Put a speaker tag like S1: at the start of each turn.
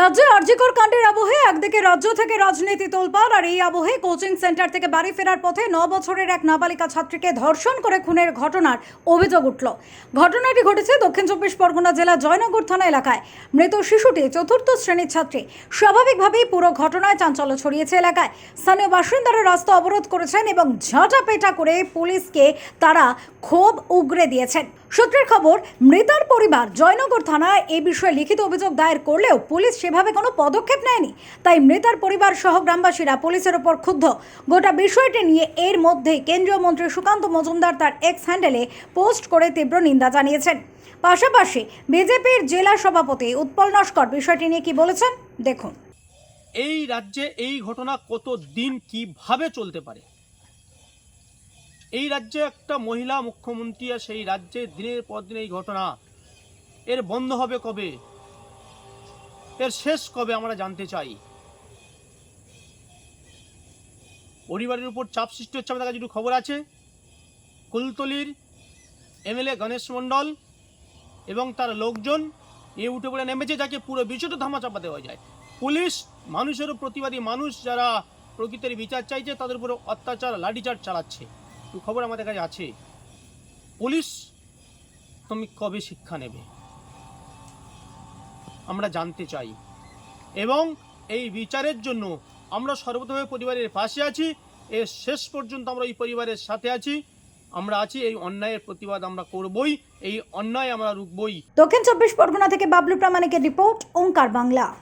S1: রাজ্যে আর্জিকর কাণ্ডের আবহে একদিকে রাজ্য থেকে রাজনীতি তোলপাড়, আর এই আবহে কোচিং সেন্টার থেকে বাড়ি ফেরার পথে ন বছরের এক নাবালিকা ছাত্রীকে ধর্ষণ করে খুনের ঘটনার অভিযোগ উঠল। ঘটনাটি ঘটেছে দক্ষিণ চব্বিশ পরগনা জেলা জয়নগর থানা এলাকায়। মৃত শিশুটি চতুর্থ শ্রেণির ছাত্রী। স্বাভাবিকভাবেই পুরো ঘটনায় চাঞ্চল্য ছড়িয়েছে এলাকায়। স্থানীয় বাসিন্দারা রাস্তা অবরোধ করেছেন এবং ঝাঁটা পেটা করে পুলিশকে তারা ক্ষোভ উগরে দিয়েছেন। সূত্রের খবর, মৃতার পরিবার জয়নগর থানায় এ বিষয়ে লিখিত অভিযোগ দায়ের করলেও পুলিশ সেভাবে কোনো পদক্ষেপ নেয়নি। তাই মৃতার পরিবার সহ গ্রামবাসীরা পুলিশের ওপর ক্ষুব্ধ। গোটা বিষয়টি নিয়ে এর মধ্যেই কেন্দ্রীয় মন্ত্রী সুকান্ত মজুমদার তার এক্স হ্যান্ডেলে পোস্ট করে তীব্র নিন্দা জানিয়েছেন। পাশাপাশি বিজেপির জেলা সভাপতি উৎপল নস্কর বিষয়টি নিয়ে কি বলেছেন দেখুন।
S2: এই রাজ্যে এই ঘটনা কত দিন কীভাবে চলতে পারে? এই রাজ্যে একটা মহিলা মুখ্যমন্ত্রী আর সেই রাজ্যে দিনের পর দিন এই ঘটনা। এর বন্ধ হবে কবে? এর শেষ কবে আমরা জানতে চাই? পরিবারের উপর চাপ সৃষ্টি হচ্ছে আমাদের কাছে একটু খবর আছে। কুলতলির এমএলএ গণেশ মণ্ডল এবং তার লোকজন এ উঠে পড়ে নেমেছে, যাকে পুরো বিষয়টা ধামাচাপা দেওয়া যায়। পুলিশ মানুষেরও প্রতিবাদী মানুষ যারা প্রকৃতির বিচার চাইছে, তাদের উপরে অত্যাচার, লাঠিচার্জ চালাচ্ছে। খবর আমাদের কাছে আছে। পুলিশ তুমি কবে শিক্ষা নেবে? আমরা জানতে চাই। এবং এই বিচারের জন্য আমরা সর্বতভাবে পরিবারের পাশে আছি। এর শেষ পর্যন্ত আমরা এই পরিবারের সাথে আছি। আমরা আছি, এই অন্যায়ের প্রতিবাদ আমরা করবই, এই অন্যায় আমরা রুখবই।
S1: দক্ষিণ চব্বিশ পরগনা থেকে বাবলু প্রামাণিকের রিপোর্ট, ওঙ্কার বাংলা।